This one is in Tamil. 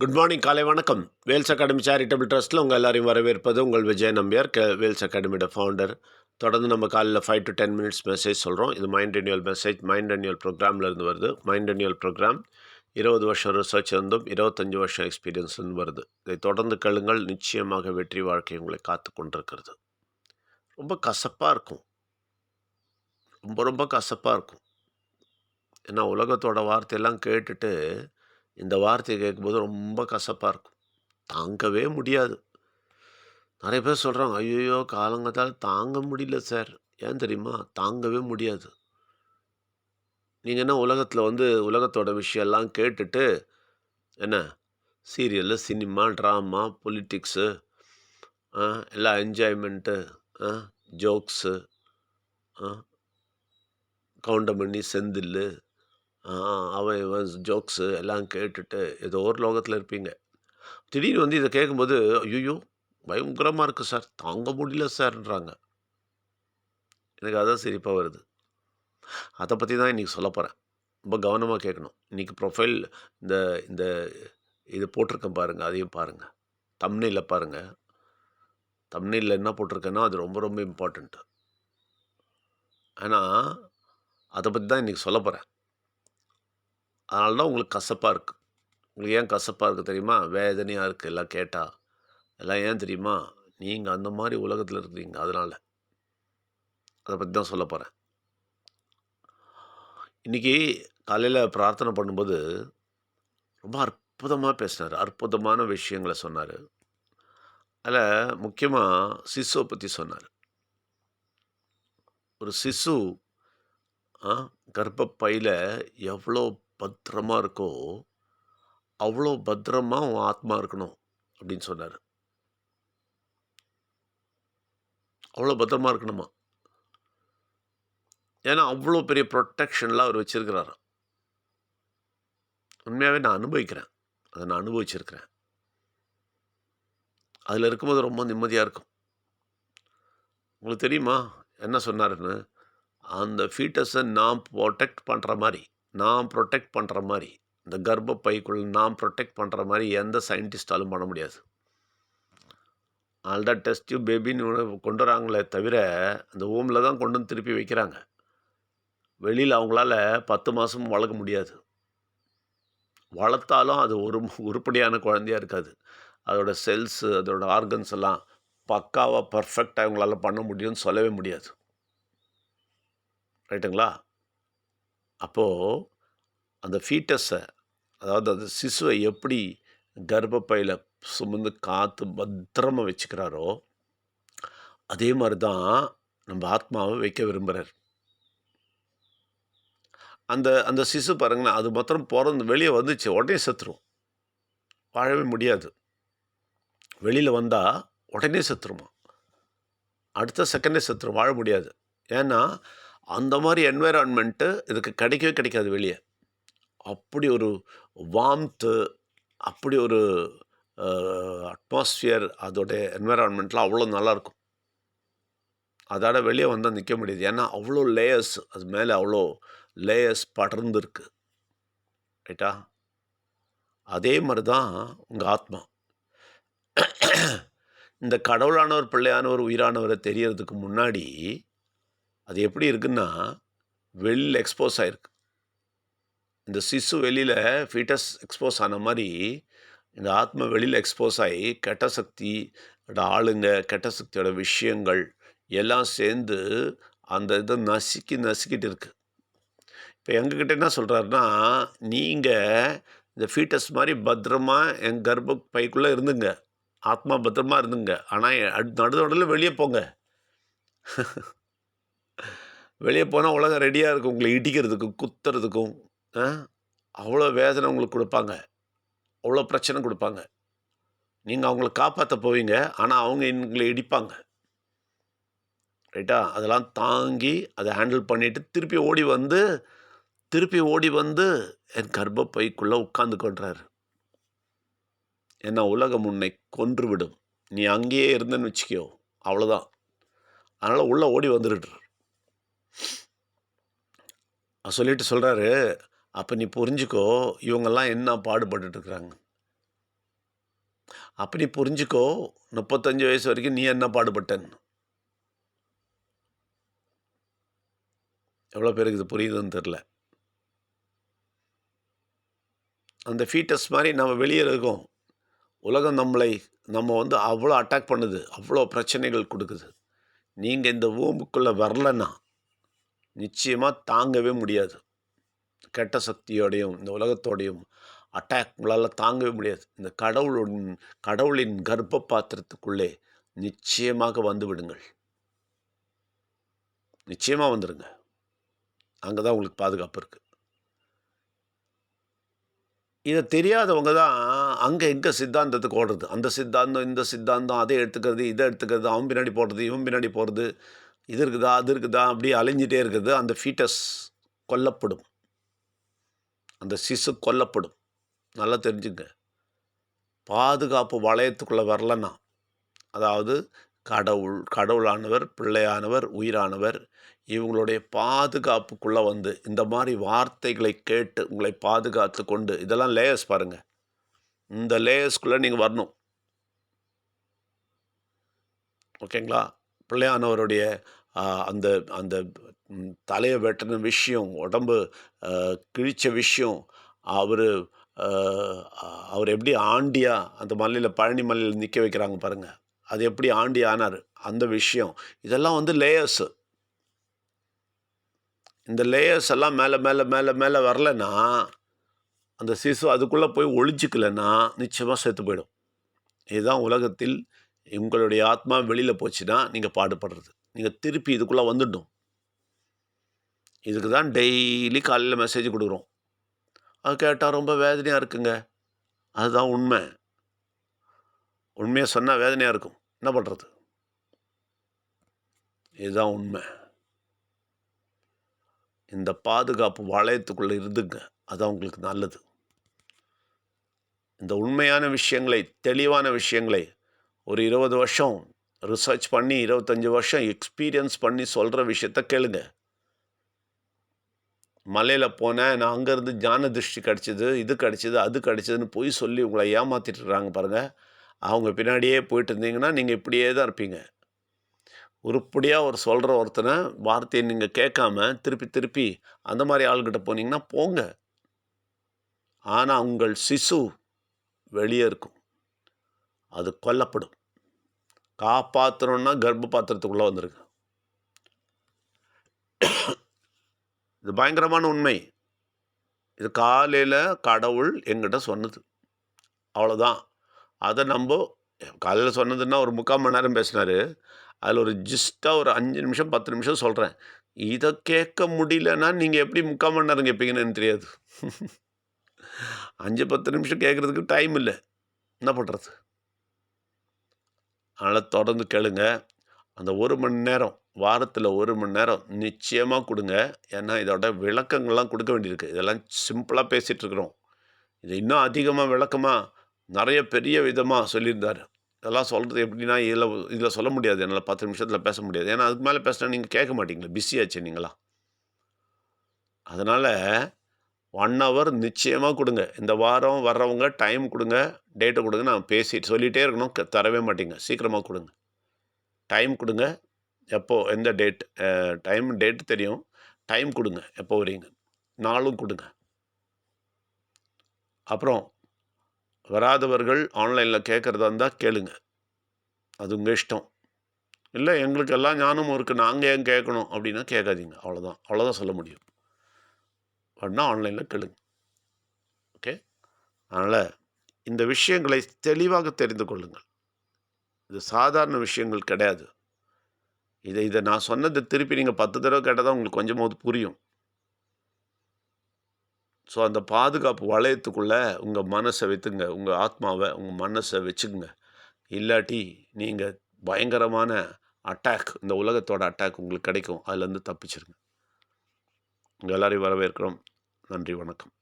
குட் மார்னிங் காலை வணக்கம். வேல்ஸ் அகாடமி சேரிட்டபிள் ட்ரஸ்ட்டில் உங்கள் எல்லாரையும் வரவேற்பது உங்கள் விஜய் நம்பியார் க வேல்ஸ் அகாடமியோட ஃபவுண்டர் தொடர்ந்து நம்ம காலையில் five to ten minutes message சொல்கிறோம் இது mind renewal message mind renewal ப்ரோக்ராம்லேருந்து வருது. மைண்ட் ரெனியூவல் ப்ரோக்ராம் இருபது வருஷம் ரிசர்ச் இருந்தும் இருபத்தஞ்சி வருஷம் எக்ஸ்பீரியன்ஸ் வருது. இதை தொடர்ந்து கேளுங்கள். நிச்சயமாக வெற்றி வாழ்க்கை உங்களை காத்து கொண்டிருக்கிறது. ரொம்ப கசப்பாக இருக்கும். ரொம்ப ரொம்ப கசப்பாக இருக்கும். ஏன்னா உலகத்தோட வார்த்தையெல்லாம் கேட்டுட்டு இந்த வார்த்தையை கேட்கும்போது ரொம்ப கசப்பாக இருக்கும். தாங்கவே முடியாது. நிறைய பேர் சொல்கிறாங்க ஐயோ காலங்கத்தால் தாங்க முடியல சார். ஏன் தெரியுமா? தாங்கவே முடியாது. நீங்கள் என்ன உலகத்தில் வந்து உலகத்தோட விஷயம்லாம் கேட்டுட்டு என்ன? சீரியலு சினிமா ட்ராமா பொலிட்டிக்ஸு எல்லாம் என்ஜாய்மெண்ட்டு ஜோக்ஸு கவுண்டமணி செந்தில் ஆ, அவன் இவன் ஜோக்ஸு எல்லாம் கேட்டுட்டு ஏதோ ஒரு லோகத்தில் இருப்பீங்க. திடீர்னு வந்து இதை கேட்கும்போது ஐயோ பயங்கரமாக இருக்குது சார் தாங்க முடியல சார்ன்றாங்க. எனக்கு அதான் சிரிப்பாக வருது. அதை பற்றி தான் இன்றைக்கி சொல்ல போகிறேன் ரொம்ப கவனமாக கேட்கணும் இன்றைக்கி ப்ரொஃபைல் இந்த இந்த இது போட்டிருக்கேன் பாருங்கள் அதையும் பாருங்கள் தம்னையில் பாருங்கள் தம்னையில் என்ன போட்டிருக்கேன்னா அது ரொம்ப ரொம்ப இம்பார்ட்டண்ட்டு ஆனால் அதை பற்றி தான் இன்றைக்கி சொல்ல போகிறேன் அதனால தான் உங்களுக்கு கசப்பாக இருக்குது உங்களுக்கு ஏன் கசப்பாக இருக்குது தெரியுமா? வேதனையாக இருக்குது எல்லாம் கேட்டால் எல்லாம் ஏன் தெரியுமா? நீங்கள் அந்த மாதிரி உலகத்தில் இருக்கிறீங்க அதனால். அதை பற்றி தான் சொல்ல போகிறேன் இன்றைக்கி காலையில் பிரார்த்தனை பண்ணும்போது ரொம்ப அற்புதமாக பேசினார். அற்புதமான விஷயங்களை சொன்னார். அதில் முக்கியமாக சிசுவை பற்றி சொன்னார். ஒரு சிசு ஆ, கர்ப்பப்பையில் எவ்வளோ பத்திரமா இருக்கோ அவ்வளோ பத்திரமா உன் ஆத்மா இருக்கணும் அப்படின்னு சொன்னார். அவ்வளோ பத்திரமா இருக்கணுமா? ஏன்னா அவ்வளோ பெரிய ப்ரொட்டெக்ஷன்லாம் அவர் வச்சிருக்கிறாராம் உண்மையாகவே நான் அனுபவிக்கிறேன். அதை நான் அனுபவிச்சிருக்கிறேன். அதில் இருக்கும்போது ரொம்ப நிம்மதியாக இருக்கும். உங்களுக்கு தெரியுமா? என்ன சொன்னாருன்னு? அந்த ஃபீட்டஸை நான் ப்ரொடெக்ட் பண்ணுற மாதிரி. நான் ப்ரொடெக்ட் பண்ணுற மாதிரி இந்த கர்ப்பப்பைக்குள் நான் ப்ரொடெக்ட் பண்ணுற மாதிரி எந்த சயின்டிஸ்டாலும் பண்ண முடியாது. ஆல்தான் டெஸ்ட் டியூப் பேபின்னு கொண்டு வராங்களே தவிர அந்த ஊமில் தான் கொண்டு வந்து திருப்பி வைக்கிறாங்க. வெளியில் அவங்களால பத்து மாதம் வளர்க்க முடியாது. வளர்த்தாலும் அது ஒரு உருப்படியான குழந்தையா இருக்காது. அதோட செல்ஸு அதோட ஆர்கன்ஸ் எல்லாம் பக்காவாக பர்ஃபெக்டாக அவங்களால பண்ண முடியும்னு சொல்லவே முடியாது. ரைட்டுங்களா அப்போது அந்த ஃபீட்டஸை அதாவது அந்த சிசுவை எப்படி கர்ப்பப்பையில் சுமந்து காற்று பத்திரமா வச்சுக்கிறாரோ அதே மாதிரி தான் நம்ம ஆத்மாவை வைக்க விரும்புகிறார் அந்த அந்த சிசு பாருங்களேன் அது மாத்திரம் பிறந்து வெளியே வந்துச்சு உடனே செத்துரும். வாழவே முடியாது. வெளியில் வந்தால் உடனே செத்துருமா? அடுத்த செகண்டே செத்துரும் வாழ முடியாது. ஏன்னா அந்த மாதிரி என்வைரான்மெண்ட்டு இதுக்கு கிடைக்கவே கிடைக்காது வெளியே. அப்படி ஒரு வாம்த்து அப்படி ஒரு அட்மாஸ்ஃபியர் அதோடைய என்வைரான்மெண்ட்லாம் அவ்வளோ நல்லாயிருக்கும் அதோட வெளியே வந்தால் நிற்க முடியாது. ஏன்னா அவ்வளோ லேயர்ஸ் அது மேலே அவ்வளோ லேயர்ஸ் படர்ந்துருக்கு. ரைட்டா அதே மாதிரி தான் உங்கள் ஆத்மா. இந்த கடவுளானவர் பிள்ளையானவர் உயிரானவரை தெரியறதுக்கு முன்னாடி அது எப்படி இருக்குன்னா வெளியில் எக்ஸ்போஸ் ஆகிருக்கு இந்த சிசு வெளியில் ஃபீட்டஸ் எக்ஸ்போஸ் ஆன மாதிரி இந்த ஆத்மா வெளியில் எக்ஸ்போஸ் ஆகி கெட்ட சக்தியோட ஆளுங்க கெட்ட சக்தியோட விஷயங்கள் எல்லாம் சேர்ந்து அந்த இதை நசுக்கி நசுக்கிட்டு இருக்குது இப்போ எங்ககிட்ட என்ன சொல்கிறாருன்னா நீங்கள் இந்த ஃபீட்டஸ் மாதிரி பத்திரமா என் கர்ப்ப பைக்குள்ளே இருந்துங்க. ஆத்மா பத்திரமா இருந்துங்க. ஆனால் நடுநடுவில் வெளியே போங்க. வெளியே போனால் உலகம் ரெடியாக இருக்கும். உங்களை இடிக்கிறதுக்கும் குத்துறதுக்கும் ஆ? அவ்வளோ வேதனை உங்களுக்கு கொடுப்பாங்க. அவ்வளோ பிரச்சனை கொடுப்பாங்க. நீங்கள் அவங்கள காப்பாற்ற போவீங்க. ஆனால் அவங்க எங்களை இடிப்பாங்க. ரைட்டா? அதெல்லாம் தாங்கி அதை ஹேண்டில் பண்ணிவிட்டு திருப்பி ஓடி வந்து திருப்பி ஓடி வந்து என் கர்ப்பப்பைக்குள்ளே உட்காந்து கொள்றாரு ஏன்னா உலகம் உன்னை கொன்று விடும் நீ அங்கேயே இருந்தேன்னு வச்சுக்கோ. அவ்வளோதான் அதனால் உள்ளே ஓடி வந்துடுறார் சொல்லிட்டு சொல்கிறாரு அப்போ நீ புரிஞ்சுக்கோ இவங்கெல்லாம் என்ன பாடுபட்டுருக்குறாங்க இருக்கிறாங்க அப்போ நீ புரிஞ்சுக்கோ முப்பத்தஞ்சு வயசு வரைக்கும் நீ என்ன பாடுபட்டன்னு. எவ்வளோ பேருக்கு இது புரியுதுன்னு தெரில. அந்த ஃபீட்டஸ் மாதிரி நம்ம வெளியே இருக்கோம். உலகம் நம்மளை நம்ம வந்து அவ்வளோ அட்டாக் பண்ணுது அவ்வளோ பிரச்சனைகள் கொடுக்குது. நீங்கள் இந்த ஊம்புக்குள்ளே வரலன்னா நிச்சயமாக தாங்கவே முடியாது. கெட்ட சக்தியோடையும் இந்த உலகத்தோடையும் அட்டாக் உங்களால் தாங்கவே முடியாது. இந்த கடவுளின் கடவுளின் கர்ப்ப பாத்திரத்துக்குள்ளே நிச்சயமாக வந்து விடுங்கள். நிச்சயமாக வந்துடுங்க அங்கே தான் உங்களுக்கு பாதுகாப்பு இருக்குது இதை தெரியாதவங்க தான் அங்கே எங்கே சித்தாந்தத்துக்கு ஓடுறது. அந்த சித்தாந்தம் இந்த சித்தாந்தம் அதை எடுத்துக்கிறது இதை எடுத்துக்கிறது அவன் பின்னாடி போடுறது இவன் பின்னாடி போகிறது இது இருக்குதா அது இருக்குதா அப்படி அலைஞ்சிட்டே இருக்குது. அந்த ஃபீட்டஸ் கொல்லப்படும். அந்த சிசு கொல்லப்படும். நல்லா தெரிஞ்சுங்க. பாதுகாப்பு வளையத்துக்குள்ளே வரலன்னா அதாவது கடவுள் கடவுளானவர் பிள்ளையானவர் உயிரானவர் இவங்களுடைய பாதுகாப்புக்குள்ளே வந்து இந்த மாதிரி வார்த்தைகளை கேட்டு உங்களை பாதுகாத்து கொண்டு இதெல்லாம் லேயர்ஸ் பாருங்கள் இந்த லேயர்ஸ்குள்ளே நீங்கள் வரணும். ஓகேங்களா? பிள்ளையானவருடைய அந்த அந்த தலையை வெட்டின விஷயம் உடம்பு கிழித்த விஷயம் அவர் அவர் எப்படி ஆண்டியா அந்த மலையில் பழனி மலையில் நிற்க வைக்கிறாங்க பாருங்கள் அது எப்படி ஆண்டி ஆனார்? அந்த விஷயம். இதெல்லாம் வந்து லேயர்ஸு. இந்த லேயர்ஸ் எல்லாம் மேலே மேலே மேலே மேலே வரலன்னா அந்த சிசு அதுக்குள்ளே போய் ஒழிச்சிக்கலன்னா நிச்சயமாக செத்து போயிடும். இதுதான் உலகத்தில் உங்களுடைய ஆத்மா வெளியில் போச்சுன்னா நீங்கள் பாடுபடுறது. நீங்கள் திருப்பி இதுக்குள்ளே வந்துடணும். இதுக்கு தான் டெய்லி காலையில் மெசேஜ் கொடுக்குறோம். அது கேட்டால் ரொம்ப வேதனையாக இருக்குங்க. அதுதான் உண்மை. உண்மையாக சொன்னால் வேதனையாக இருக்கும். என்ன பண்ணுறது இதுதான் உண்மை. இந்த பாதுகாப்பு வளையத்துக்குள்ளே இருந்துங்க. அதுதான் உங்களுக்கு நல்லது. இந்த உண்மையான விஷயங்களை தெளிவான விஷயங்களை ஒரு இருபது வருஷம் ரிசர்ச் பண்ணி இருபத்தஞ்சி வருஷம் எக்ஸ்பீரியன்ஸ் பண்ணி சொல்கிற விஷயத்த கேளுங்க. மலையில் போனேன் நான் அங்கேருந்து ஞான திருஷ்டி கிடச்சிது இது கிடச்சிது அது கிடச்சிதுன்னு போய் சொல்லி உங்களை ஏமாற்றிட்டு இருக்காங்க பாருங்கள் அவங்க பின்னாடியே போயிட்டு இருந்தீங்கன்னா நீங்கள் இப்படியே தான் இருப்பீங்க. உருப்படியாக ஒரு சொல்கிற ஒருத்தனை வார்த்தையை நீங்கள் கேட்காம திருப்பி திருப்பி அந்த மாதிரி ஆள்கிட்ட போனீங்கன்னா போங்க. ஆனால் உங்கள் சிசு வெளியே இருக்கும். அது கொல்லப்படும். காப்பாற்றணும்னா கர்ப்ப பாத்திரத்துக்குள்ளே வந்திருக்கு. இது பயங்கரமான உண்மை. இது காலையில் கடவுள் எங்கிட்ட சொன்னது. அவ்வளோதான் அதை நம்ம காலையில் சொன்னதுன்னா ஒரு முக்கால் மணி நேரம் பேசினார். அதில் ஒரு ஜிஸ்ட்டாக ஒரு அஞ்சு நிமிஷம் பத்து நிமிஷம் சொல்கிறேன் இதை கேட்க முடியலன்னா நீங்கள் எப்படி முக்கால் மணி நேரம் கேட்பீங்கன்னு தெரியாது. அஞ்சு பத்து நிமிஷம் கேட்குறதுக்கு டைம் இல்லை. என்ன பண்ணுறது அதனால் தொடர்ந்து கேளுங்க. அந்த ஒரு மணி நேரம் வாரத்தில் ஒரு மணி நேரம் நிச்சயமாக கொடுங்க. ஏன்னா இதோட விளக்கங்கள்லாம் கொடுக்க வேண்டியிருக்கு. இதெல்லாம் சிம்பிளாக பேசிகிட்டு இருக்கிறோம் இது இன்னும் அதிகமாக விளக்கமாக நிறைய பெரிய விதமாக சொல்லியிருந்தார். இதெல்லாம் சொல்கிறது எப்படின்னா இதில் இதில் சொல்ல முடியாது. என்னால் பத்து நிமிஷத்தில் பேச முடியாது. ஏன்னா அதுக்கு மேலே பேசினா நீங்கள் கேட்க மாட்டீங்களா. பிஸியாச்சு நீங்களா அதனால் ஒன் ஹவர் நிச்சயமாக கொடுங்க. இந்த வாரம் வர்றவங்க டைம் கொடுங்க. டேட்டை கொடுங்க. நான் பேசிட்டு சொல்லிகிட்டே இருக்கணும். தரவே மாட்டேங்க. சீக்கிரமாக கொடுங்க. டைம் கொடுங்க. எப்போது எந்த டேட் டைம் டேட்டு தெரியும். டைம் கொடுங்க. எப்போ வரீங்க? நாளும் கொடுங்க. அப்புறம் வராதவர்கள் ஆன்லைனில் கேட்குறதா இருந்தால் கேளுங்க. அது உங்கள் இஷ்டம். இல்லை எங்களுக்கு எல்லாம் ஞானமும் இருக்குது நாங்கள் ஏன் கேட்கணும் அப்படின்னா கேட்காதீங்க அவ்வளோதான் அவ்வளோதான் சொல்ல முடியும். அப்படின்னா ஆன்லைனில் கேளுங்க. ஓகே அதனால் இந்த விஷயங்களை தெளிவாக தெரிந்து கொள்ளுங்கள். இது சாதாரண விஷயங்கள் கிடையாது. இதை இதை நான் சொன்னதை திருப்பி நீங்கள் பத்து தடவை கேட்டால் தான் உங்களுக்கு கொஞ்சமாவது புரியும். ஸோ அந்த பாதுகாப்பு வளையத்துக்குள்ளே உங்கள் மனசை வைத்துங்க. உங்கள் ஆத்மாவை உங்கள் மனசை வச்சுக்குங்க. இல்லாட்டி நீங்கள் பயங்கரமான அட்டாக் இந்த உலகத்தோட அட்டாக் உங்களுக்கு கிடைக்கும். அதுலேருந்து தப்பிச்சிருங்க. உங்கள் எல்லோரையும் வரவேற்கிறோம். நன்றி வணக்கம்.